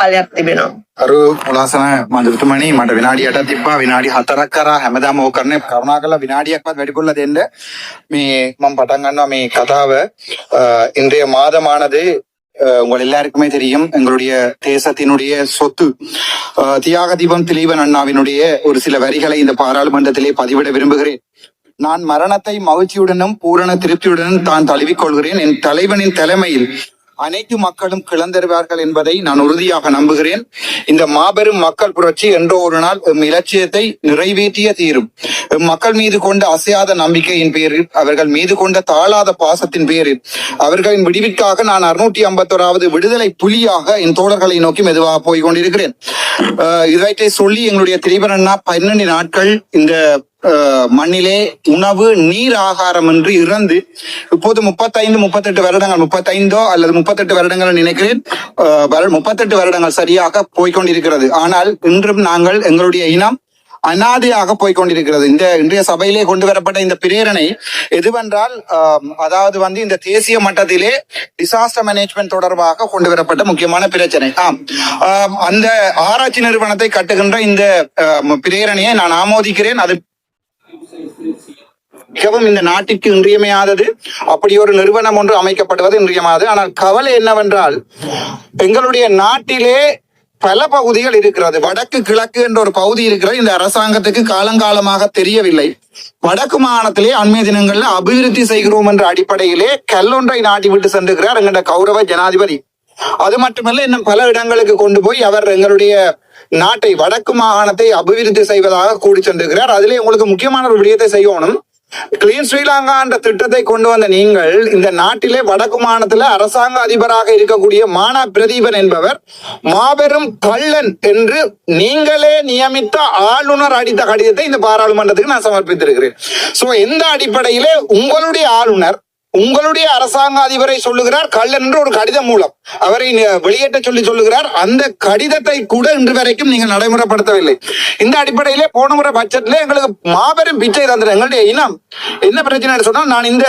කාලයක් තිබෙනවා. අර උලාසන මන්දතුමනි මට විනාඩියට තිබ්බා. විනාඩි 4ක් කරා හැමදාම ඕක කරන්නේ. කරුණා කරලා දෙන්න. මේ මම පටන් මේ කතාව. இன்றைய மாதமானது உங்கள் எல்லாருக்குமே தெரியும் எங்களுடைய தேசத்தினுடைய சொத்து தியாக தீபம் திலீபன் அண்ணாவினுடைய ஒரு சில வரிகளை இந்த பாராளுமன்றத்திலே பதிவிட விரும்புகிறேன். நான் மரணத்தை மகிழ்ச்சியுடனும் பூரண திருப்தியுடனும் தான் தழுவிக் கொள்கிறேன். என் தலைவனின் தலைமையில் அனைத்து மக்களும் கிளந்தருவார்கள் என்பதை நான் உறுதியாக நம்புகிறேன். இந்த மாபெரும் மக்கள் புரட்சி என்றோ ஒரு நாள் எம் இலட்சியத்தை நிறைவேற்றிய தீரும். எம் மக்கள் மீது கொண்ட அசையாத நம்பிக்கையின் பேரில் அவர்கள் மீது கொண்ட தாழாத பாசத்தின் பேரில் அவர்களின் விடிவிற்காக நான் அறுநூற்றி ஐம்பத்தோராவது விடுதலை புலியாக என் தோழர்களை நோக்கி மெதுவாக போய் கொண்டிருக்கிறேன். அஹ் இவற்றை சொல்லி எங்களுடைய திரிபரண்ணா பன்னெண்டு நாட்கள் இந்த மண்ணிலே உணவு நீர் ஆகாரம் என்று இறந்து இப்போது முப்பத்தைந்து முப்பத்தெட்டு வருடங்கள் முப்பத்தைந்தோ அல்லது முப்பத்தெட்டு வருடங்கள் நினைக்கிறேன் முப்பத்தெட்டு வருடங்கள் சரியாக போய்க்கொண்டிருக்கிறது. ஆனால் இன்றும் நாங்கள் எங்களுடைய இனம் அனாதையாக போய்கொண்டிருக்கிறது இந்த இன்றைய சபையிலே கொண்டு வரப்பட்ட இந்த பிரேரணை எதுவென்றால் அதாவது வந்து இந்த தேசிய மட்டத்திலே டிசாஸ்டர் மேனேஜ்மெண்ட் தொடர்பாக கொண்டு வரப்பட்ட முக்கியமான பிரச்சனை ஆம். அந்த ஆராய்ச்சி நிறுவனத்தை கட்டுகின்ற இந்த பிரேரணையை நான் ஆமோதிக்கிறேன். அது மிகவும் இந்த நாட்டிற்கு இன்றியமையாதது. அப்படி ஒரு நிறுவனம் ஒன்று அமைக்கப்படுவது இன்றியமானது ஆனால் கவலை என்னவென்றால் எங்களுடைய நாட்டிலே பல பகுதிகள் இருக்கிறது. வடக்கு கிழக்கு என்ற ஒரு பகுதி இருக்கிறது இந்த அரசாங்கத்துக்கு காலங்காலமாக தெரியவில்லை. வடக்கு மாகாணத்திலே அண்மை தினங்களில் அபிவிருத்தி செய்கிறோம் என்ற அடிப்படையிலே கல்லொன்றை நாட்டி விட்டு சென்றுகிறார் எங்களுடைய கௌரவ ஜனாதிபதி. அது மட்டுமல்ல இன்னும் பல இடங்களுக்கு கொண்டு போய் அவர் எங்களுடைய நாட்டை வடக்கு மாகாணத்தை அபிவிருத்தி செய்வதாக கூடி சென்றுகிறார். அதிலே உங்களுக்கு முக்கியமான ஒரு விடயத்தை செய்யணும் கிளீன் ஸ்ரீலங்கா என்ற திட்டத்தை கொண்டு வந்த நீங்கள் இந்த நாட்டிலே வடக்கு மாநிலத்தில் அரசாங்க அதிபராக இருக்கக்கூடிய மானா பிரதீபன் என்பவர் மாபெரும் கள்ளன் என்று நீங்களே நியமித்த ஆளுநர் அடித்த கடிதத்தை இந்த பாராளுமன்றத்துக்கு நான் சமர்ப்பித்திருக்கிறேன். சோ எந்த அடிப்படையிலே உங்களுடைய ஆளுநர் உங்களுடைய அரசாங்க அதிபரை சொல்லுகிறார் கள்ளன் என்று ஒரு கடிதம் மூலம். அவரை வெளியேற்ற சொல்லி சொல்லுகிறார். அந்த கடிதத்தை கூட இன்று வரைக்கும் நீங்கள் நடைமுறைப்படுத்தவில்லை. இந்த அடிப்படையிலே போன முறை பட்ஜெட்ல எங்களுக்கு மாபெரும் பிச்சை தந்திர எங்களுடைய இனம். என்ன பிரச்சனை சொன்னால் நான் இந்த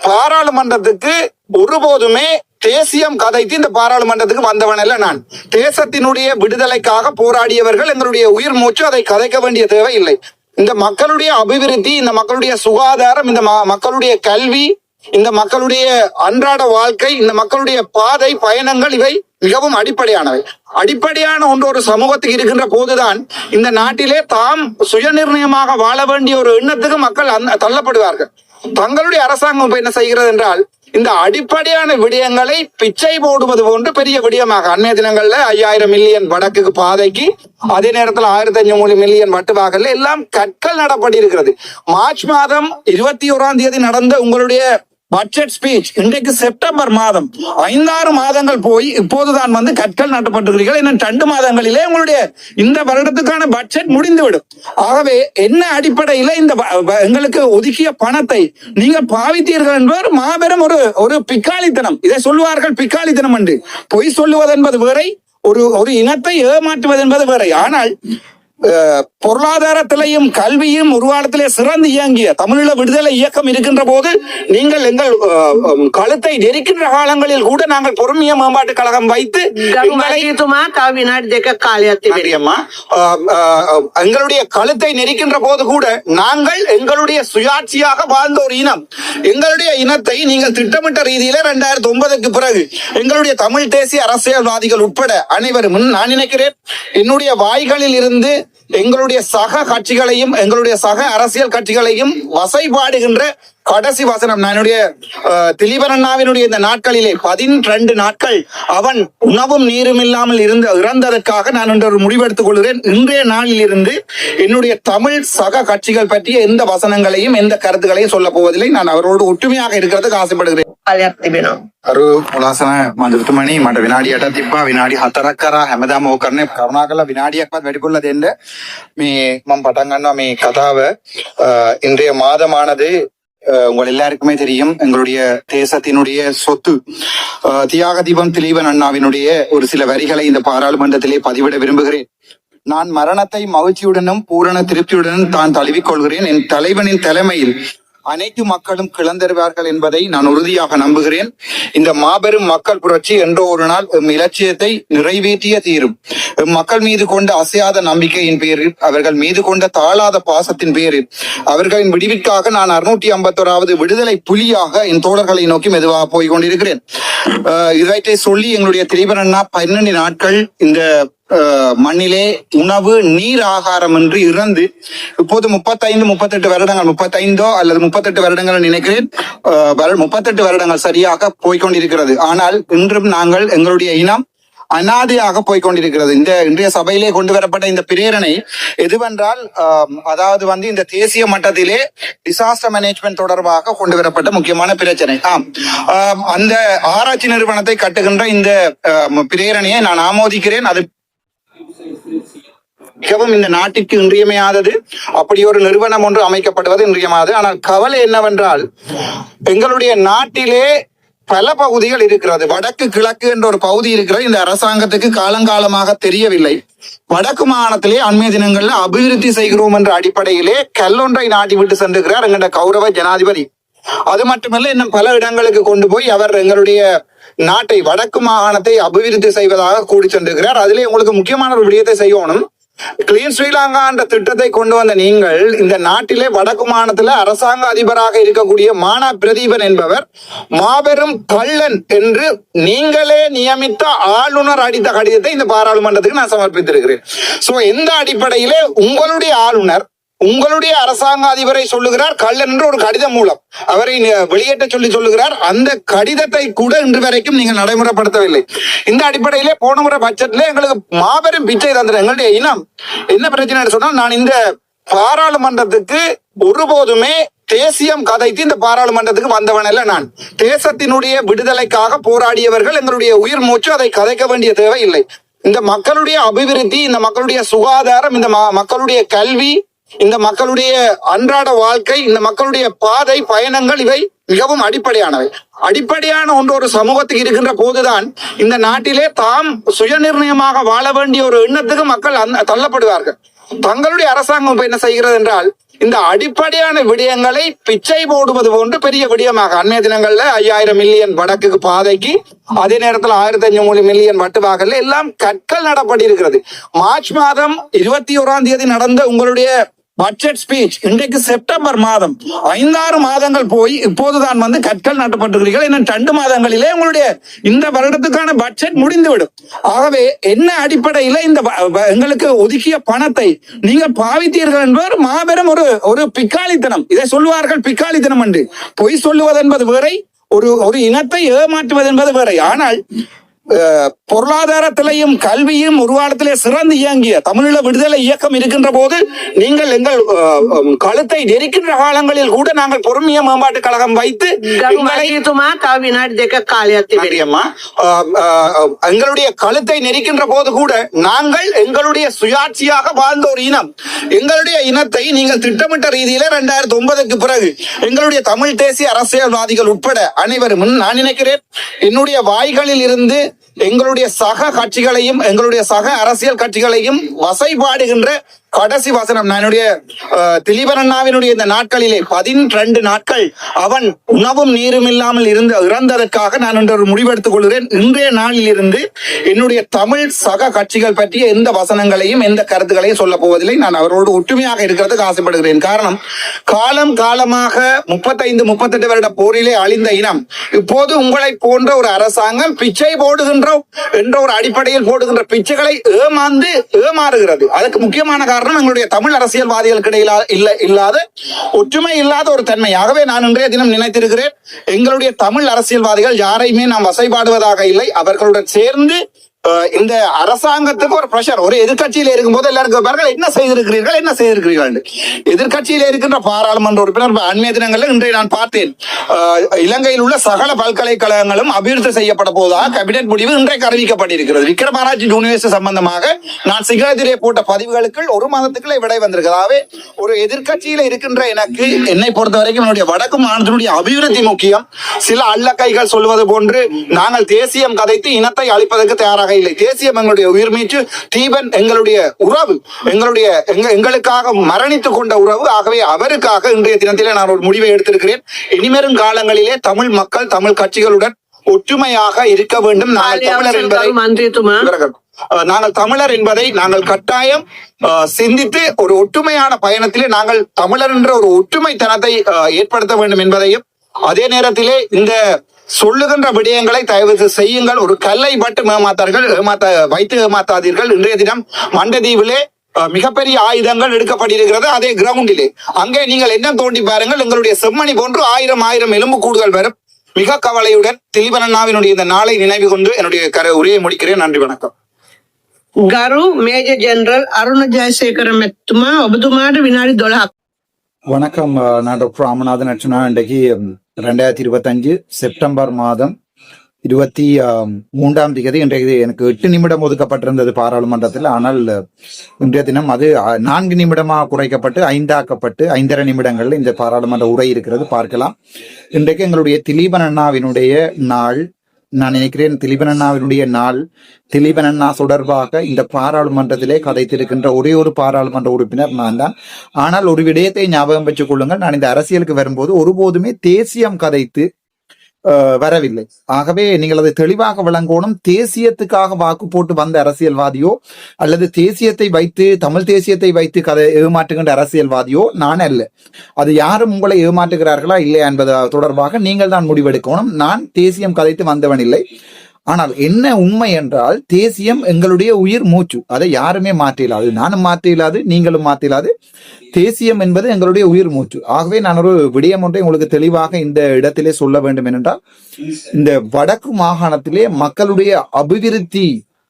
பாராளுமன்றத்துக்கு ஒருபோதுமே தேசியம் கதைத்து இந்த பாராளுமன்றத்துக்கு வந்தவன் அல்ல நான். தேசத்தினுடைய விடுதலைக்காக போராடியவர்கள் எங்களுடைய உயிர் மூச்சு அதை கதைக்க வேண்டிய தேவை இல்லை. இந்த மக்களுடைய அபிவிருத்தி இந்த மக்களுடைய சுகாதாரம் இந்த மக்களுடைய கல்வி இந்த மக்களுடைய அன்றாட வாழ்க்கை இந்த மக்களுடைய பாதை பயணங்கள் இவை மிகவும் அடிப்படையானவை. அடிப்படையான ஒன்று ஒரு சமூகத்துக்கு இருக்கின்ற போதுதான் இந்த நாட்டிலே தாம் சுயநிர்ணயமாக வாழ வேண்டிய ஒரு எண்ணத்துக்கு மக்கள் தள்ளப்படுவார்கள். தங்களுடைய அரசாங்கம் இப்ப என்ன செய்கிறது என்றால் இந்த அடிப்படையான விடயங்களை பிச்சை போடுவது போன்று பெரிய விடயமாக அன்னைய தினங்கள்ல ஐயாயிரம் மில்லியன் வடக்குக்கு பாதைக்கு அதே நேரத்தில் ஆயிரத்தி ஐநூறு மில்லியன் வட்டுவாகல எல்லாம் கற்கள் நடப்படி இருக்கிறது மார்ச் மாதம் இருபத்தி ஓராம் தேதி நடந்த உங்களுடைய பட்ஜெட் ஸ்பீச் இன்றைக்கு செப்டம்பர் மாதம். ஐந்தாறு மாதங்கள் போய் இப்போதுதான் வந்து கற்கள் நாட்டப்பட்டிருக்கிறீர்கள். இன்னும் ரெண்டு மாதங்களிலே உங்களுடைய இந்த வருடத்துக்கான பட்ஜெட் முடிந்துவிடும். ஆகவே என்ன அடிப்படையில இந்த எங்களுக்கு ஒதுக்கிய பணத்தை நீங்கள் பாவித்தீர்கள் என்பவர் மாபெரும் ஒரு ஒரு பிக்காளித்தனம். இதை சொல்லுவார்கள் பிக்காளித்தனம் என்று. பொய் சொல்லுவது என்பது வேறை ஒரு ஒரு இனத்தை ஏமாற்றுவது என்பது வேறை. ஆனால் பொருளாதாரத்திலையும் கல்வியும் ஒரு சிறந்து இயங்கிய தமிழீழ விடுதலை இயக்கம் இருக்கின்ற போது நீங்கள் எங்கள் கழுத்தை நெரிக்கின்ற காலங்களில் கூட நாங்கள் பொறுமைய மேம்பாட்டு கழகம் வைத்து எங்களுடைய கழுத்தை நெரிக்கின்ற போது கூட நாங்கள் எங்களுடைய சுயாட்சியாக வாழ்ந்த ஒரு இனம். எங்களுடைய இனத்தை நீங்கள் திட்டமிட்ட ரீதியில ரெண்டாயிரத்தி ஒன்பதுக்கு பிறகு எங்களுடைய தமிழ் தேசிய அரசியல்வாதிகள் உட்பட அனைவரும் நான் நினைக்கிறேன் என்னுடைய வாய்களில் இருந்து எங்களுடைய சக கட்சிகளையும் எங்களுடைய சக அரசியல் கட்சிகளையும் வசைபாடுகின்ற கடைசி வசனம். என்னுடைய திலீபரண்ணாவினுடைய இந்த நாட்களிலே பதின்ரெண்டு நாட்கள் அவன் உணவும் நீரும் இல்லாமல் இருந்த இறந்ததற்காக நான் இன்று ஒரு முடிவெடுத்துக் கொள்கிறேன். இன்றைய நாளில் இருந்து என்னுடைய தமிழ் சக கட்சிகள் பற்றிய எந்த வசனங்களையும் எந்த கருத்துக்களையும் சொல்ல போவதில்லை. நான் அவரோடு ஒற்றுமையாக இருக்கிறதுக்கு ஆசைப்படுகிறேன். පලයක් තිබෙනවා. අර පොලාසන මන්දතුමනි මට විනාඩියට තිබ්බා. විනාඩි 4ක් කරා හැමදාම ඕක කරුණා කරලා විනාඩියක්වත් වැඩි දෙන්න. මේ මම පටන් මේ කතාව. இன்றைய மாதமானது உங்கள் எல்லாருக்குமே தெரியும் எங்களுடைய தேசத்தினுடைய சொத்து தியாக தீபம் திலீபன் அண்ணாவினுடைய ஒரு சில வரிகளை இந்த பாராளுமன்றத்திலே பதிவிட விரும்புகிறேன் நான் மரணத்தை மகிழ்ச்சியுடனும் பூரண திருப்தியுடனும் தான் தழுவிக் கொள்கிறேன் என் தலைவனின் தலைமையில் அனைத்து மக்களும் கிளந்தருவார்கள் என்பதை நான் உறுதியாக நம்புகிறேன். இந்த மாபெரும் மக்கள் புரட்சி என்ற ஒரு நாள் எம் இலட்சியத்தை நிறைவேற்றிய தீரும். எம் மக்கள் மீது கொண்ட அசையாத நம்பிக்கையின் பேரில் அவர்கள் மீது கொண்ட தாழாத பாசத்தின் பேரில் அவர்களின் விடுவிற்காக நான் அறுநூற்றி ஐம்பத்தோராவது விடுதலை புலியாக என் தோழர்களை நோக்கி மெதுவாக போய் கொண்டிருக்கிறேன். அஹ் சொல்லி எங்களுடைய திரிபன் பன்னெண்டு நாட்கள் இந்த மண்ணிலே உணவு நீர் ஆகாரம் என்று இறந்து இப்போது முப்பத்தைந்து முப்பத்தெட்டு வருடங்கள் முப்பத்தைந்தோ அல்லது முப்பத்தெட்டு வருடங்கள் நினைக்கிறேன் முப்பத்தெட்டு வருடங்கள் சரியாக போய்கொண்டிருக்கிறது ஆனால் இன்றும் நாங்கள் எங்களுடைய இனம் அனாதையாக போய்க்கொண்டிருக்கிறது. இந்த இன்றைய சபையிலே கொண்டு வரப்பட்ட இந்த பிரேரணை எதுவென்றால் அதாவது வந்து இந்த தேசிய மட்டத்திலே டிசாஸ்டர் மேனேஜ்மெண்ட் தொடர்பாக கொண்டு வரப்பட்ட முக்கியமான பிரச்சனை. ஆம். அந்த ஆராய்ச்சி நிறுவனத்தை கட்டுகின்ற இந்த பிரேரணையை நான் ஆமோதிக்கிறேன். அது மிகவும் இந்த நாட்டிற்கு இன்றியமையாதது. அப்படி ஒரு நிறுவனம் ஒன்று அமைக்கப்படுவது இன்றியமானது ஆனால் கவலை என்னவென்றால் எங்களுடைய நாட்டிலே பல பகுதிகள் இருக்கிறது. வடக்கு கிழக்கு என்ற ஒரு பகுதி இருக்கிறது. இந்த அரசாங்கத்துக்கு காலங்காலமாக தெரியவில்லை. வடக்கு மாகாணத்திலே அண்மைய தினங்களில் அபிவிருத்தி செய்கிறோம் என்ற அடிப்படையிலே கல்லொன்றை நாட்டி விட்டு சென்றுகிறார் எங்களுடைய கௌரவ ஜனாதிபதி. அது மட்டுமல்ல இன்னும் பல இடங்களுக்கு கொண்டு போய் அவர் எங்களுடைய நாட்டை வடக்கு மாகாணத்தை அபிவிருத்தி செய்வதாக கூடி சென்றிருக்கிறார். அதிலே உங்களுக்கு முக்கியமான ஒரு விடயத்தை செய்யணும். கிளீன் ஸ்ரீலங்கா என்ற திட்டத்தை கொண்டு வந்த நீங்கள் இந்த நாட்டிலே வடக்கு மாநிலத்தில் அரசாங்க அதிபராக இருக்கக்கூடிய மானா பிரதீபன் என்பவர் மாபெரும் கள்ளன் என்று நீங்களே நியமித்த ஆளுநர் அடித்த கடிதத்தை இந்த பாராளுமன்றத்துக்கு நான் சமர்ப்பித்திருக்கிறேன். சோ எந்த அடிப்படையிலே உங்களுடைய ஆளுநர் உங்களுடைய அரசாங்க அதிபரை சொல்லுகிறார் கள்ளன் என்று ஒரு கடிதம் மூலம். அவரை வெளியேற்ற சொல்லி சொல்லுகிறார். அந்த கடிதத்தை கூட இன்று வரைக்கும் நீங்கள் நடைமுறைப்படுத்தவில்லை. இந்த அடிப்படையிலே போன முறை பட்ஜெட்ல எங்களுக்கு மாபெரும் பிச்சை தந்திரம் எங்களுடைய இனம். என்ன பிரச்சனை சொன்னால் நான் இந்த பாராளுமன்றத்துக்கு ஒருபோதுமே தேசியம் கதைத்து இந்த பாராளுமன்றத்துக்கு வந்தவன் அல்ல நான். தேசத்தினுடைய விடுதலைக்காக போராடியவர்கள் எங்களுடைய உயிர் மூச்சு அதை கதைக்க வேண்டிய தேவை இல்லை. இந்த மக்களுடைய அபிவிருத்தி இந்த மக்களுடைய சுகாதாரம் இந்த மக்களுடைய கல்வி இந்த மக்களுடைய அன்றாட வாழ்க்கை இந்த மக்களுடைய பாதை பயணங்கள் இவை மிகவும் அடிப்படையானவை. அடிப்படையான ஒன்று ஒரு சமூகத்துக்கு இருக்கின்ற போதுதான் இந்த நாட்டிலே தாம் சுயநிர்ணயமாக வாழ வேண்டிய ஒரு எண்ணத்துக்கு மக்கள் தள்ளப்படுவார்கள். தங்களுடைய அரசாங்கம் இப்ப என்ன செய்கிறது என்றால் இந்த அடிப்படையான விடயங்களை பிச்சை போடுவது போன்று பெரிய விடயமாக அண்மைய தினங்கள்ல ஐயாயிரம் மில்லியன் வடக்குக்கு பாதைக்கு அதே நேரத்தில் ஆயிரத்தி ஐநூறு மில்லியன் வட்டுவாகல எல்லாம் கற்கள் நடப்படி இருக்கிறது மார்ச் மாதம் இருபத்தி ஓராம் தேதி நடந்த உங்களுடைய பட்ஜெட் ஸ்பீச் இன்றைக்கு செப்டம்பர் மாதம். ஐந்தாறு மாதங்கள் போய் இப்போதுதான் வந்து கற்கள் நாட்டப்பட்டிருக்கிறீர்கள். இன்னும் ரெண்டு மாதங்களிலே உங்களுடைய இந்த வருடத்துக்கான பட்ஜெட் முடிந்துவிடும். ஆகவே என்ன அடிப்படையில இந்த எங்களுக்கு ஒதுக்கிய பணத்தை நீங்கள் பாவித்தீர்கள் என்பவர் மாபெரும் ஒரு ஒரு பிக்காளித்தனம். இதை சொல்லுவார்கள் பிக்காளித்தனம் என்று. பொய் சொல்லுவது என்பது வேறை ஒரு ஒரு இனத்தை ஏமாற்றுவது என்பது வேறை. ஆனால் பொருளாதாரத்திலையும் கல்வியும் உருவாடத்திலே சிறந்து இயங்கிய தமிழீழ விடுதலை இயக்கம் இருக்கின்ற போது நீங்கள் எங்கள் கழுத்தை நெரிக்கின்ற காலங்களில் கூட நாங்கள் பொறுமைய மேம்பாட்டு கழகம் வைத்து எங்களுடைய கழுத்தை நெரிக்கின்ற போது கூட நாங்கள் எங்களுடைய சுயாட்சியாக வாழ்ந்த ஒரு இனம். எங்களுடைய இனத்தை நீங்கள் திட்டமிட்ட ரீதியில ரெண்டாயிரத்தி ஒன்பதுக்கு பிறகு எங்களுடைய தமிழ் தேசிய அரசியல்வாதிகள் உட்பட அனைவரும் நான் நினைக்கிறேன் என்னுடைய வாய்களில் இருந்து எங்களுடைய சக கட்சிகளையும் எங்களுடைய சக அரசியல் கட்சிகளையும் வசைபாடுகின்ற கடைசி வசனம் நான் என்னுடைய இந்த நாட்களிலே பதின்ரெண்டு நாட்கள் அவன் உணவும் நீரும் இல்லாமல் இருந்து இறந்ததற்காக நான் இன்று ஒரு முடிவெடுத்துக் கொள்கிறேன். இன்றைய நாளில் இருந்து என்னுடைய தமிழ் சக கட்சிகள் பற்றிய எந்த வசனங்களையும் எந்த கருத்துக்களையும் சொல்ல போவதில்லை. நான் அவரோடு ஒற்றுமையாக இருக்கிறதுக்கு ஆசைப்படுகிறேன். காரணம் காலம் காலமாக முப்பத்தைந்து முப்பத்தெட்டு வருட போரிலே அழிந்த இனம். இப்போது உங்களை போன்ற ஒரு அரசாங்கம் பிச்சை போடுகின்ற என்ற ஒரு அடிப்படையில் போடுகின்ற பிச்சைகளை ஏமாந்து ஏமாறுகிறது. அதுக்கு முக்கியமான காரணம் எங்களுடைய தமிழ் அரசியல்வாதிகளுக்கு இடையிலா இல்ல இல்லாத ஒற்றுமை இல்லாத ஒரு தன்மையாகவே நான் இன்றைய தினம் நினைத்திருக்கிறேன். எங்களுடைய தமிழ் அரசியல்வாதிகள் யாரையுமே நாம் வசைபாடுவதாக இல்லை. அவர்களுடன் சேர்ந்து இந்த அரசாங்கத்துக்கு ஒரு பிரஷர் ஒரு எதிர்க்கட்சியில இருக்கும்போது எல்லாருக்கும் பாருங்கள் என்ன செய்திருக்கிறீர்கள் என்ன செய்திருக்கிறீர்கள் என்று. இருக்கின்ற பாராளுமன்ற உறுப்பினர் அண்மைய தினங்களில் இன்றைய நான் பார்த்தேன். இலங்கையில் உள்ள சகல பல்கலைக்கழகங்களும் அபிவிருத்தி செய்யப்பட போவதாக கேபினெட் முடிவு இன்றைக்கு அறிவிக்கப்பட்டிருக்கிறது. விக்ரமராஜ் யூனிவர்சிட்டி சம்பந்தமாக நான் சிகரத்திலே போட்ட பதிவுகளுக்கு ஒரு மாதத்துக்குள்ள விடை வந்திருக்கிறதாவே ஒரு எதிர்கட்சியில இருக்கின்ற எனக்கு என்னை பொறுத்த வரைக்கும் என்னுடைய வடக்கு மாநிலத்தினுடைய அபிவிருத்தி முக்கியம். சில அள்ளக்கைகள் சொல்வது போன்று நாங்கள் தேசியம் கதைத்து இனத்தை அழிப்பதற்கு தயாராக இல்லை தேசியம் எங்களுடைய உயிர் மீச்சு தீபன் எங்களுடைய உறவு எங்களுடைய எங்களுக்காக மரணித்துக் கொண்ட உறவு ஆகவே அவருக்காக இன்றைய தினத்திலே நான் ஒரு முடிவை எடுத்திருக்கிறேன். இனிமேறும் காலங்களிலே தமிழ் மக்கள் தமிழ் கட்சிகளுடன் ஒற்றுமையாக இருக்க வேண்டும். நாங்கள் தமிழர் என்பதை நாங்கள் தமிழர் என்பதை நாங்கள் கட்டாயம் சிந்தித்து ஒரு ஒற்றுமையான பயணத்திலே நாங்கள் தமிழர் என்ற ஒரு ஒற்றுமை தனத்தை ஏற்படுத்த வேண்டும் என்பதையும் அதே நேரத்திலே இந்த சொல்லுகின்ற விடயங்களை தயவு செய்யுங்கள் ஒரு கல்லை மட்டும் ஏமாத்தார்கள் ஏமாத்த வைத்து ஏமாத்தாதீர்கள் இன்றைய தினம் மண்டதீவிலே அஹ், மிகப்பெரிய ஆயுதங்கள் எடுக்கப்பட்டிருக்கிறது அதே கிரவுண்டிலே அங்கே நீங்கள் என்ன தோண்டி பாருங்கள் எங்களுடைய செம்மணி போன்று ஆயிரம் ஆயிரம் எலும்பு கூடுதல் வரும் மிக கவலையுடன் திலிபனண்ணாவினுடைய இந்த நாளை நினைவு கொண்டு என்னுடைய கர உரையை முடிக்கிறேன் நன்றி வணக்கம் ගරු මේජ ජෙනරල් අරුණ ජයසේකර මැතිතුමා ඔබතුමාට විනාඩි 12ක් வணக்கம் அஹ், நான் டாக்டர் ராமநாதன் அர்ச்சனா இன்றைக்கு ம், ரெண்டாயிரத்தி இருபத்தஞ்சு செப்டம்பர் மாதம் இருபத்தி மூன்றாம் தேதி இன்றைக்கு எனக்கு எட்டு நிமிடம் ஒதுக்கப்பட்டிருந்தது பாராளுமன்றத்தில். ஆனால் இன்றைய தினம் அது நான்கு நிமிடமாக குறைக்கப்பட்டு ஐந்தாக்கப்பட்டு ஐந்தரை நிமிடங்களில் இந்த பாராளுமன்ற உரை இருக்கிறது. பார்க்கலாம். இன்றைக்கு எங்களுடைய திலீபன் அண்ணாவினுடைய நாள் நான் நினைக்கிறேன் திலீபனண்ணாவினுடைய நாள் திலீபனண்ணா தொடர்பாக இந்த பாராளுமன்றத்திலே கதைத்திருக்கின்ற ஒரே ஒரு பாராளுமன்ற உறுப்பினர் நான் தான் ஆனால் ஒரு விடயத்தை ஞாபகம் வச்சுக் கொள்ளுங்கள். நான் இந்த அரசியலுக்கு வரும்போது ஒருபோதுமே தேசியம் கதைத்து வரவில்லை. ஆகவே நீங்கள் அதை தெளிவாக விளங்கணும். தேசியத்துக்காக வாக்கு போட்டு வந்த அரசியல்வாதியோ அல்லது தேசியத்தை வைத்து தமிழ் தேசியத்தை வைத்து கதை ஏமாற்றுகின்ற அரசியல்வாதியோ நான் அல்ல. அது யாரும் உங்களை ஏமாற்றுகிறார்களா இல்லையா என்பது தொடர்பாக நீங்கள் தான் முடிவெடுக்கணும். நான் தேசியம் கதைத்து வந்தவன் இல்லை. ஆனால் என்ன உண்மை என்றால் தேசியம் எங்களுடைய உயிர் மூச்சு. அதை யாருமே மாற்றியிலாது நானும் மாற்றியாது நீங்களும் மாற்றியிலாது தேசியம் என்பது எங்களுடைய உயிர் மூச்சு. ஆகவே நான் ஒரு விடயம் ஒன்றை உங்களுக்கு தெளிவாக இந்த இடத்திலே சொல்ல வேண்டும் என்றால் இந்த வடக்கு மாகாணத்திலே மக்களுடைய அபிவிருத்தி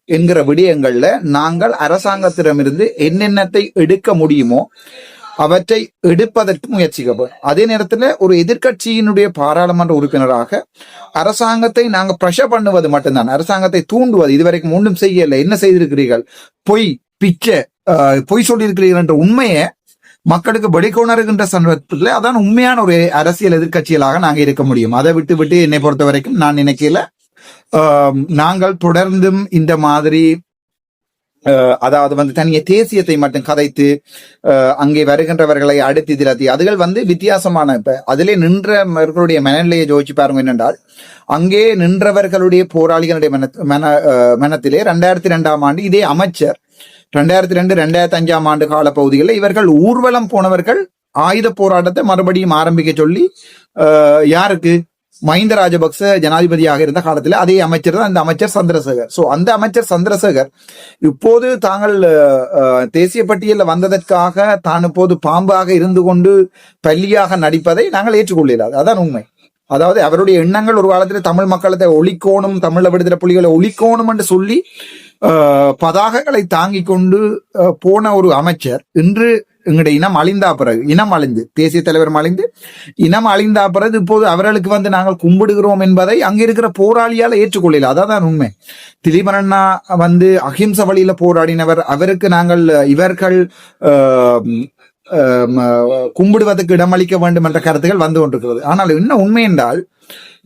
என்கிற விடயங்கள்ல நாங்கள் அரசாங்கத்திடமிருந்து என்னென்னத்தை எடுக்க முடியுமோ அவற்றை எடுப்பதற்கு முயற்சிக்கப்படும் அதே நேரத்துல ஒரு எதிர்க்கட்சியினுடைய பாராளுமன்ற உறுப்பினராக அரசாங்கத்தை நாங்க ப்ரெஷர் பண்ணுவது மட்டும்தான். அரசாங்கத்தை தூண்டுவது இதுவரைக்கும் ஒன்றும் செய்யலை. என்ன செய்திருக்கிறீர்கள்? பொய் பிச்சை ஆஹ், பொய் சொல்லியிருக்கிறீர்கள் என்ற உண்மையை மக்களுக்கு வெளிக்கொணர்கின்ற சந்தர்ப்பத்தில் அதான் உண்மையான ஒரு அரசியல் எதிர்க்கட்சிகளாக நாங்கள் இருக்க முடியும். அதை விட்டு விட்டு என்னை பொறுத்த வரைக்கும் நான் நினைக்கல. ஆஹ், நாங்கள் தொடர்ந்தும் இந்த மாதிரி அதாவது வந்து தனிய தேசியத்தை மட்டும் கதைத்து அங்கே வருகின்றவர்களை அடுத்து திரத்தி அதுகள் வந்து வித்தியாசமான இப்ப அதிலே நின்றவர்களுடைய மனநிலையை ஜோதிச்சு பாருங்க என்னென்றால் அங்கே நின்றவர்களுடைய போராளிகளுடைய மன மன அஹ் மனத்திலே ரெண்டாயிரத்தி ரெண்டாம் ஆண்டு இதே அமைச்சர் ரெண்டாயிரத்தி ரெண்டு ரெண்டாயிரத்தி அஞ்சாம் ஆண்டு கால பகுதிகளில் இவர்கள் ஊர்வலம் போனவர்கள் ஆயுத போராட்டத்தை மறுபடியும் ஆரம்பிக்க சொல்லி யாருக்கு? மஹிந்த ராஜபக்ச ஜனாதிபதியாக இருந்த காலத்தில் அதே அமைச்சர் தான் அந்த அமைச்சர் சந்திரசேகர். ஸோ அந்த அமைச்சர் சந்திரசேகர் இப்போது தாங்கள் தேசிய பட்டியலில் வந்ததற்காக தான் இப்போது பாம்பாக இருந்து கொண்டு பள்ளியாக நடிப்பதை நாங்கள் ஏற்றுக்கொள்ளாது அதான் உண்மை. அதாவது அவருடைய எண்ணங்கள் ஒரு காலத்தில் தமிழ் மக்களத்தை ஒழிக்கோணும் தமிழ விடுதலை புலிகளை ஒழிக்கோணும் என்று சொல்லி பதாகங்களை தாங்கி கொண்டு போன ஒரு அமைச்சர் இன்று எங்களுடைய இனம் அழிந்தா பிறகு இனம் அழிந்து தேசிய தலைவர் அழிந்து இனம் அழிந்தா பிறகு இப்போது அவர்களுக்கு வந்து நாங்கள் கும்பிடுகிறோம் என்பதை அங்க இருக்கிற போராளியால ஏற்றுக்கொள்ளல. அதான் உண்மை. திலீபன் வந்து அஹிம்ச வழியில போராடினவர். அவருக்கு நாங்கள் இவர்கள் கும்பிடுவதற்கு இடமளிக்க வேண்டும் என்ற கருத்துகள் வந்து கொண்டிருக்கிறது. ஆனால் என்ன உண்மை என்றால்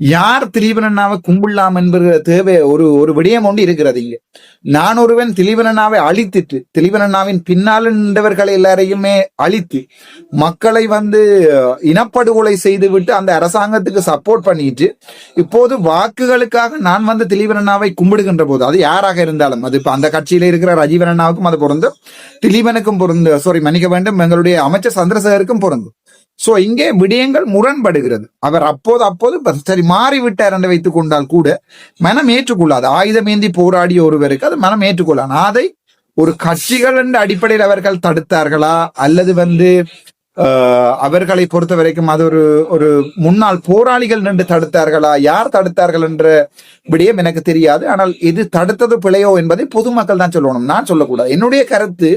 யார் திலீபனண்ணாவை கும்பிடலாம் என்கிற தேவை ஒரு ஒரு விடயம் ஒன்று இருக்கிறது இங்கே. நான் ஒருவன் திலீபனண்ணாவை அழித்துட்டு திலீபனண்ணாவின் பின்னால் நின்றவர்களை எல்லாரையுமே அழித்து மக்களை வந்து இனப்படுகொலை இனப்படுகொலை செய்துவிட்டு அந்த அரசாங்கத்துக்கு சப்போர்ட் பண்ணிட்டு இப்போது வாக்குகளுக்காக நான் வந்து திலீபனண்ணாவை கும்பிடுகின்ற போது அது யாராக இருந்தாலும் அது இப்போ அந்த கட்சியில இருக்கிற ரஜீவன் அண்ணாவுக்கும் அது பொருந்தும் திலீபனுக்கும் பொருந்து சாரி மன்னிக்க வேண்டும் எங்களுடைய அமைச்சர் சந்திரசேகருக்கும் பொருந்தும். சோ இங்கே விடயங்கள் முரண்படுகிறது. அவர் அப்போது அப்போது சரி மாறிவிட்டார் என்று வைத்துக் கொண்டால் கூட மனம் ஏற்றுக்கொள்ளாது. ஆயுதமேந்தி போராடிய ஒருவருக்கு அது மனம் ஏற்றுக்கொள்ளாது. அதை ஒரு கட்சிகள் என்ற அடிப்படையில் அவர்கள் தடுத்தார்களா? அல்லது வந்து ஆஹ், அவர்களை பொறுத்த வரைக்கும் அது ஒரு ஒரு முன்னாள் போராளிகள் நின்று தடுத்தார்களா? யார் தடுத்தார்கள் என்ற விடயம் எனக்கு தெரியாது. ஆனால் இது தடுத்தது பிழையோ என்பதை பொதுமக்கள் தான் சொல்லணும். நான் சொல்லக்கூடாது. என்னுடைய கருத்து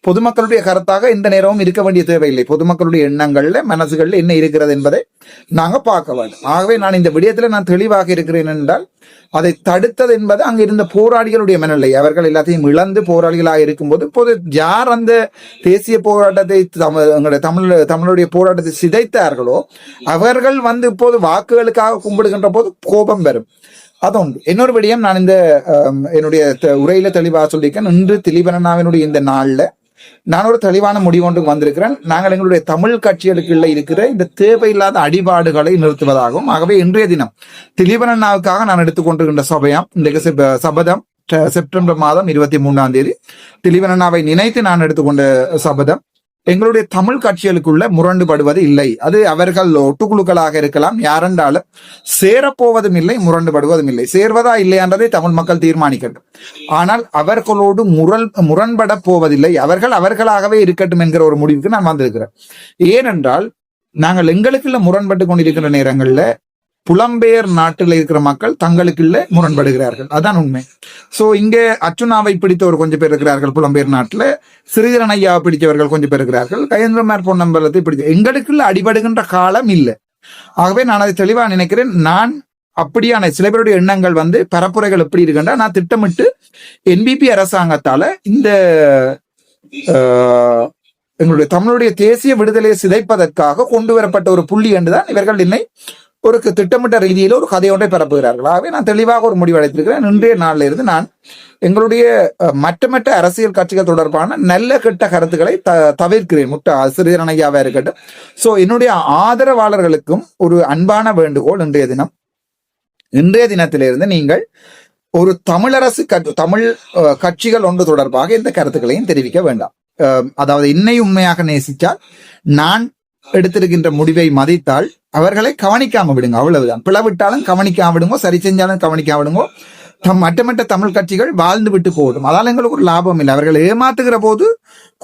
பொதுமக்களுடைய கருத்தாக இந்த நேரமும் இருக்க வேண்டிய தேவையில்லை. பொதுமக்களுடைய எண்ணங்கள்ல மனசுகள்ல என்ன இருக்கிறது என்பதை நாங்க பார்க்க வேண்டும். ஆகவே நான் இந்த விடயத்துல நான் தெளிவாக இருக்கிறேன் என்றால் அதை தடுத்தது என்பது அங்க இருந்த போராளிகளுடைய மனநிலை. அவர்கள் எல்லாத்தையும் இழந்து போராளிகளாக இருக்கும்போது பொது யார் அந்த தேசிய போராட்டத்தை தமிழ் எங்களுடைய தமிழ் தமிழுடைய போராட்டத்தை சிதைத்தார்களோ அவர்கள் வந்து இப்போது வாக்குகளுக்காக கும்பிடுகின்ற போது கோபம் வரும். அதொன்று இன்னொரு விடயம் நான் இந்த என்னுடைய த- உரையில தெளிவாக சொல்லியிருக்கேன். இன்று திலீபனாவினுடைய இந்த நாள்ல நான் ஒரு தெளிவான முடிவு ஒன்றுக்கு வந்திருக்கிறேன். நாங்கள் எங்களுடைய தமிழ் கட்சிகளுக்குள்ள இருக்கிற இந்த தேவையில்லாத அடிபாடுகளை நிறுத்துவதாகவும் ஆகவே இன்றைய தினம் திலீபனண்ணாவுக்காக நான் எடுத்துக்கொண்டிருக்கின்ற சபையாம் இந்த சபதம் செப்டம்பர் மாதம் இருபத்தி மூணாம் தேதி திலீபனண்ணாவை நினைத்து நான் எடுத்துக்கொண்ட சபதம். எங்களுடைய தமிழ் கட்சிகளுக்குள்ள முரண்டுபடுவது இல்லை. அது அவர்கள் ஒட்டுக்குழுக்களாக இருக்கலாம். யாரென்றாலும் சேரப்போவதும் இல்லை முரண்டுபடுவதும் இல்லை. சேர்வதா இல்லையான்றதை தமிழ் மக்கள் தீர்மானிக்கட்டும். ஆனால் அவர்களோடு முரல் முரண்பட போவதில்லை. அவர்கள் அவர்களாகவே இருக்கட்டும் என்கிற ஒரு முடிவுக்கு நான் வந்திருக்கிறேன். ஏனென்றால் நாங்கள் எங்களுக்குள்ள முரண்பட்டு கொண்டிருக்கிற நேரங்களில் புலம்பெயர் நாட்டில் இருக்கிற மக்கள் தங்களுக்குள்ள முரண்படுகிறார்கள். அதான் உண்மை. சோ இங்க அர்ச்சுனாவை பிடித்தவர் கொஞ்சம் பேர் இருக்கிறார்கள் புலம்பெயர் நாட்டில். சிறிதரன் ஐயாவை பிடித்தவர்கள் கொஞ்சம் பேர் இருக்கிறார்கள். கயேந்திரமார் பொன்னம்பலத்தை பிடித்த எங்களுக்குள்ள அடிபடுகின்ற காலம் இல்லை. ஆகவே நான் அதை தெளிவா நினைக்கிறேன். நான் அப்படியான சில பேருடைய எண்ணங்கள் வந்து பரப்புரைகள் எப்படி இருக்குன்னா நான் திட்டமிட்டு என்பிபி அரசாங்கத்தால இந்த ஆஹ், எங்களுடைய தமிழுடைய தேசிய விடுதலையை சிதைப்பதற்காக கொண்டு வரப்பட்ட ஒரு புள்ளி என்றுதான் இவர்கள் என்னை ஒரு திட்டமிட்ட ரீதியில் ஒரு கதையொன்றை பரப்புகிறார்கள் ஆகவே நான் தெளிவாக ஒரு முடிவு அடைத்திருக்கிறேன் இன்றைய நாளில் இருந்து நான் எங்களுடைய மற்றமற்ற அரசியல் கட்சிகள் தொடர்பான நல்ல கெட்ட கருத்துக்களை த தவிர்க்கிறேன். முட்ட சிறிதரன் இருக்கட்டும். ஸோ என்னுடைய ஆதரவாளர்களுக்கும் ஒரு அன்பான வேண்டுகோள் இன்றைய தினம். இன்றைய தினத்திலிருந்து நீங்கள் ஒரு தமிழரசு தமிழ் அஹ், கட்சிகள் ஒன்று தொடர்பாக எந்த கருத்துக்களையும் தெரிவிக்க வேண்டாம். அஹ், அதாவது என்னை உண்மையாக நேசித்தால் நான் எடுத்திருக்கின்ற முடிவை மதித்தால் அவர்களை கவனிக்காம விடுங்க. அவ்வளவுதான். பிளவிட்டாலும் கவனிக்காம விடுங்க சரி செஞ்சாலும் கவனிக்காம விடுங்க. தம் மற்ற தமிழ் கட்சிகள் வாழ்ந்து விட்டு போகட்டும். அதால் எங்களுக்கு ஒரு லாபம் இல்லை. அவர்கள் ஏமாத்துகிற போது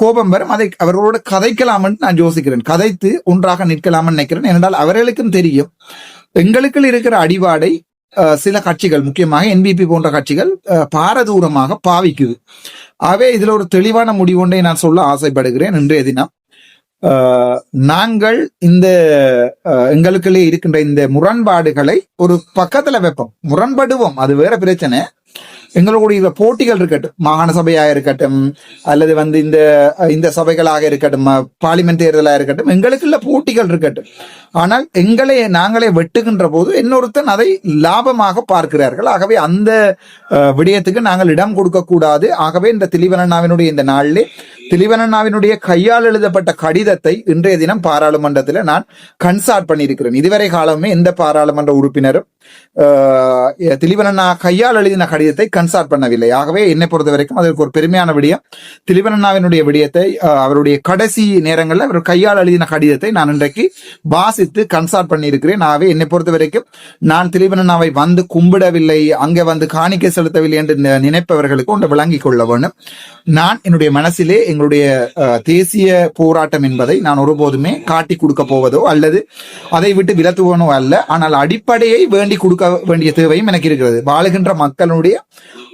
கோபம் வரும். அதை அவர்களோட கதைக்கலாமென்று நான் யோசிக்கிறேன். கதைத்து ஒன்றாக நிற்கலாம்னு நினைக்கிறேன். ஏனென்றால் அவர்களுக்கும் தெரியும். எங்களுக்குள் இருக்கிற அடிவாடை சில கட்சிகள் முக்கியமாக என்பிபி போன்ற கட்சிகள் பாரதூரமாக பாவிக்குது. ஆகவே இதில் ஒரு தெளிவான முடிவு ஒன்றை நான் சொல்ல ஆசைப்படுகிறேன் இன்றைய தினம். நாங்கள் இந்த எங்களுக்குள்ளே இருக்கின்ற இந்த முரண்பாடுகளை ஒரு பக்கத்துல வைப்போம். முரண்படுவோம். அது வேற பிரச்சனை. எங்களுடைய போட்டிகள் இருக்கட்டும் மாகாண சபையாக இருக்கட்டும் அல்லது வந்து இந்த இந்த சபைகளாக இருக்கட்டும் பார்லிமெண்ட் தேர்தலாக இருக்கட்டும் எங்களுக்குள்ள போட்டிகள் இருக்கட்டும். ஆனால் எங்களை நாங்களே வெட்டுகின்ற போது இன்னொருத்தன் அதை லாபமாக பார்க்கிறார்கள். ஆகவே அந்த விடயத்துக்கு நாங்கள் இடம் கொடுக்கக்கூடாது. ஆகவே இந்த திலிவனண்ணாவினுடைய இந்த நாளிலே திலிவனண்ணாவினுடைய கையால் எழுதப்பட்ட கடிதத்தை இன்றைய தினம் பாராளுமன்றத்தில் நான் கன்சார்ட் பண்ணியிருக்கிறேன். இதுவரை காலமே எந்த பாராளுமன்ற உறுப்பினரும் திலிவனண்ணா கையால் எழுதின கடிதத்தை கன்சார்ட் பண்ணவில்லை. ஆகவே என்னை பொறுத்த வரைக்கும் அதற்கு ஒரு பெருமையான விடயம். திலிவனண்ணாவினுடைய விடயத்தை அவருடைய கடைசி நேரங்களில் அவர் கையால் எழுதின கடிதத்தை நான் இன்றைக்கு வாசித்து கன்சார்ட் பண்ணியிருக்கிறேன். ஆகவே என்னை பொறுத்த வரைக்கும் நான் திலிவனண்ணாவை வந்து கும்பிடவில்லை அங்கே வந்து காணிக்கை செலுத்தவில்லை என்று நினைப்பவர்களுக்கு ஒன்று விளங்கிக் கொள்ள வேண்டும். நான் என்னுடைய மனசிலே எங்களுடைய தேசிய போராட்டம் என்பதை நான் ஒருபோதுமே காட்டி கொடுக்க போவதோ அல்லது அதை விட்டு விலத்துவனோ அல்ல. ஆனால் அடிப்படையை வேண்டி கொடுக்க வேண்டிய தேவையும் எனக்கு இருக்கிறது. வாழுகின்ற மக்களுடைய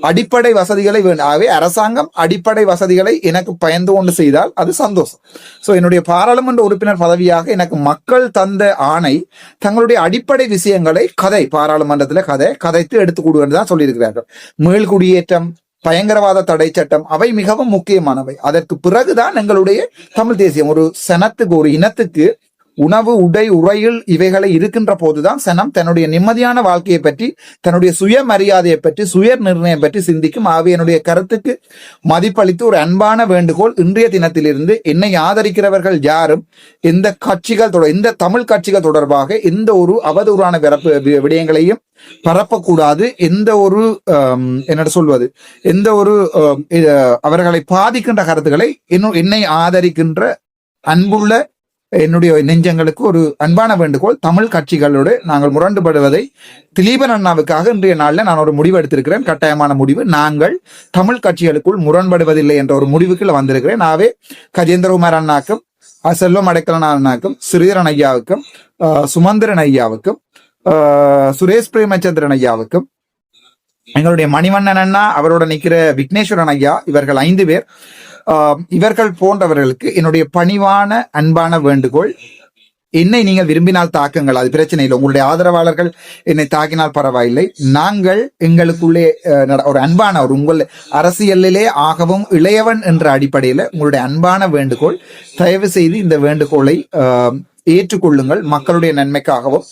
அடிப்படை வசதிகளை ஆகவே அரசாங்கம் அடிப்படை வசதிகளை எனக்கு பயந்து கொண்டு செய்தால் அது சந்தோஷம். ஸோ என்னுடைய பாராளுமன்ற உறுப்பினர் பதவியாக எனக்கு மக்கள் தந்த ஆணை தங்களுடைய அடிப்படை விஷயங்களை கதை பாராளுமன்றத்தில் கதை கதைத்து எடுத்து கொடுன்னு தான் சொல்லியிருக்கிறார்கள். மேல்குடியேற்றம் பயங்கரவாத தடை சட்டம் அவை மிகவும் முக்கியமானவை. அதற்கு பிறகுதான் எங்களுடைய தமிழ் தேசியம் ஒரு சனத்துக்கு ஒரு இனத்துக்கு உணவு உடை உறையில் இவைகளை இருக்கின்ற போதுதான் சனம் தன்னுடைய நிம்மதியான வாழ்க்கையை பற்றி தன்னுடைய சுயமரியாதையை பற்றி சுய நிர்ணயம் பற்றி சிந்திக்கும். ஆவியனுடைய என்னுடைய கருத்துக்கு மதிப்பளித்து ஒரு அன்பான வேண்டுகோள் இன்றைய தினத்திலிருந்து என்னை ஆதரிக்கிறவர்கள் யாரும் எந்த கட்சிகள் தொடர் இந்த தமிழ் கட்சிகள் தொடர்பாக எந்த ஒரு அவதூறான பிறப்பு வி- விடயங்களையும் பரப்பக்கூடாது. எந்த ஒரு ஆம், சொல்வது எந்த ஒரு அவர்களை பாதிக்கின்ற கருத்துக்களை இன்னும் என்னை ஆதரிக்கின்ற அன்புள்ள என்னுடைய நெஞ்சங்களுக்கு ஒரு அன்பான வேண்டுகோள். தமிழ் கட்சிகளோடு நாங்கள் முரண்டுபடுவதை திலீபன் அண்ணாவுக்காக இன்றைய நாளில் நான் ஒரு முடிவு எடுத்திருக்கிறேன். கட்டாயமான முடிவு. நாங்கள் தமிழ் கட்சிகளுக்குள் முரண்படுவதில்லை என்ற ஒரு முடிவுக்குள்ள வந்திருக்கிறேன். நாவே கஜேந்திரகுமார் அண்ணாக்கும் செல்வம் அடைக்கலன் அண்ணாக்கும் ஸ்ரீதரன் ஐயாவுக்கும் சுமந்திரன் ஐயாவுக்கும் சுரேஷ் பிரேமச்சந்திரன் ஐயாவுக்கும் எங்களுடைய மணிவண்ணன் அண்ணா அவரோட நிற்கிற விக்னேஸ்வரன் ஐயா இவர்கள் ஐந்து பேர் இவர்கள் போன்றவர்களுக்கு என்னுடைய பணிவான அன்பான வேண்டுகோள் என்னை நீங்கள் விரும்பினால் தாக்குங்கள் அது பிரச்சனை இல்லை. உங்களுடைய ஆதரவாளர்கள் என்னை தாக்கினால் பரவாயில்லை. நாங்கள் எங்களுக்குள்ளே ஒரு அன்பான ஒரு உங்கள் அரசியலிலே ஆகவும் இளையவன் என்ற அடிப்படையில் உங்களுடைய அன்பான வேண்டுகோள் தயவு செய்து இந்த வேண்டுகோளை ஏற்றுக்கொள்ளுங்கள். மக்களுடைய நன்மைக்காகவும்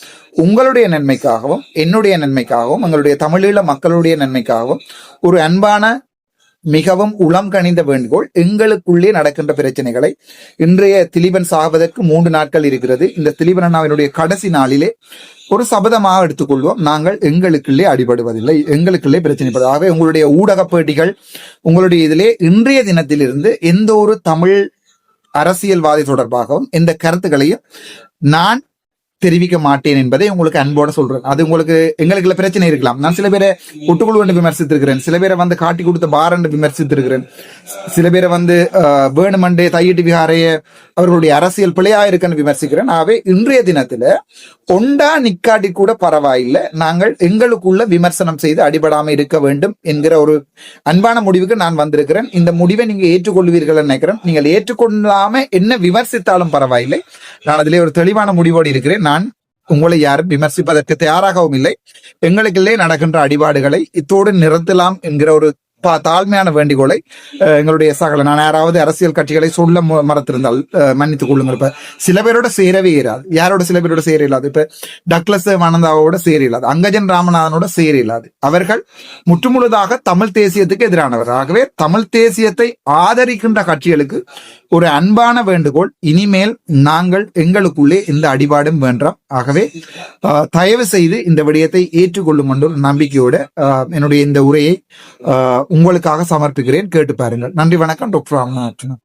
உங்களுடைய நன்மைக்காகவும் என்னுடைய நன்மைக்காகவும் எங்களுடைய தமிழீழ மக்களுடைய நன்மைக்காகவும் ஒரு அன்பான மிகவும் உளம் கனிந்த வேண்டுகோள். எங்களுக்குள்ளே நடக்கின்ற பிரச்சனைகளை இன்றைய திலீபன் சாவதற்கு மூன்று நாட்கள் இருக்கிறது. இந்த திலீபன் அண்ணாவினுடைய கடைசி நாளிலே ஒரு சபதமாக எடுத்துக்கொள்வோம். நாங்கள் எங்களுக்குள்ளே அடிபடுவதில்லை. எங்களுக்குள்ளே பிரச்சனைப்படுது ஆகவே உங்களுடைய ஊடக பேட்டிகள் உங்களுடைய இதிலே இன்றைய தினத்திலிருந்து எந்த ஒரு தமிழ் அரசியல்வாதி தொடர்பாகவும் இந்த கருத்துக்களையும் நான் தெரிவிக்க மாட்டேன் என்பதை உங்களுக்கு அன்போட சொல்றேன். அது உங்களுக்கு எங்களுக்கு பிரச்சனை இருக்கலாம். நான் சில பேரை ஒட்டுக்குழு என்று விமர்சித்திருக்கிறேன். சில பேரை வந்து காட்டி கொடுத்த பார் என்று விமர்சித்திருக்கிறேன். சில பேரை வந்து வேணுமண்டே தையிட்டு விகாரைய அவர்களுடைய அரசியல் பிழையா இருக்குன்னு விமர்சிக்கிறேன். ஆகவே இன்றைய தினத்துல ஒண்டா நிக்காட்டி கூட பரவாயில்லை. நாங்கள் எங்களுக்குள்ள விமர்சனம் செய்து அடிபடாம இருக்க வேண்டும் என்கிற ஒரு அன்பான முடிவுக்கு நான் வந்திருக்கிறேன். இந்த முடிவை நீங்க ஏற்றுக்கொள்வீர்கள் நினைக்கிறேன். நீங்கள் ஏற்றுக்கொள்ளாம என்ன விமர்சித்தாலும் பரவாயில்லை. நான் அதிலே ஒரு தெளிவான முடிவோடு இருக்கிறேன். நான் உங்களை யாரும் விமர்சிப்பதற்கு தயாராகவும் இல்லை. எங்களுக்குள்ளே நடக்கின்ற அடிபாடுகளை இத்தோடு நிறுத்தலாம் என்கிற ஒரு தாழ்மையான வேண்டுகோளை எங்களுடைய சகல நான் யாராவது அரசியல் கட்சிகளை சொல்ல மறத்திருந்தால் மன்னித்துக் கொள்ளுங்கள். இப்ப சில பேரோட சேரவே இராது. யாரோட சில பேரோட சேர இல்லாது? இப்ப டக்ளஸ் வனந்தாவோட சேர இல்லாது. அங்கஜன் ராமநாதனோட சேர இல்லாது. அவர்கள் முற்றுமுழுதாக தமிழ் தேசியத்துக்கு எதிரானவர். ஆகவே தமிழ் தேசியத்தை ஆதரிக்கின்ற கட்சிகளுக்கு ஒரு அன்பான வேண்டுகோள் இனிமேல் நாங்கள் எங்களுக்குள்ளே இந்த அடிபாடும் வேண்டாம். ஆகவே தயவு செய்து இந்த விடயத்தை ஏற்றுக்கொள்ளும் என்ற நம்பிக்கையோட என்னுடைய இந்த உரையை உங்களுக்காக சமர்ப்பிக்கிறேன். கேட்டு பாருங்கள். நன்றி வணக்கம் டாக்டர் ராமநாதன்.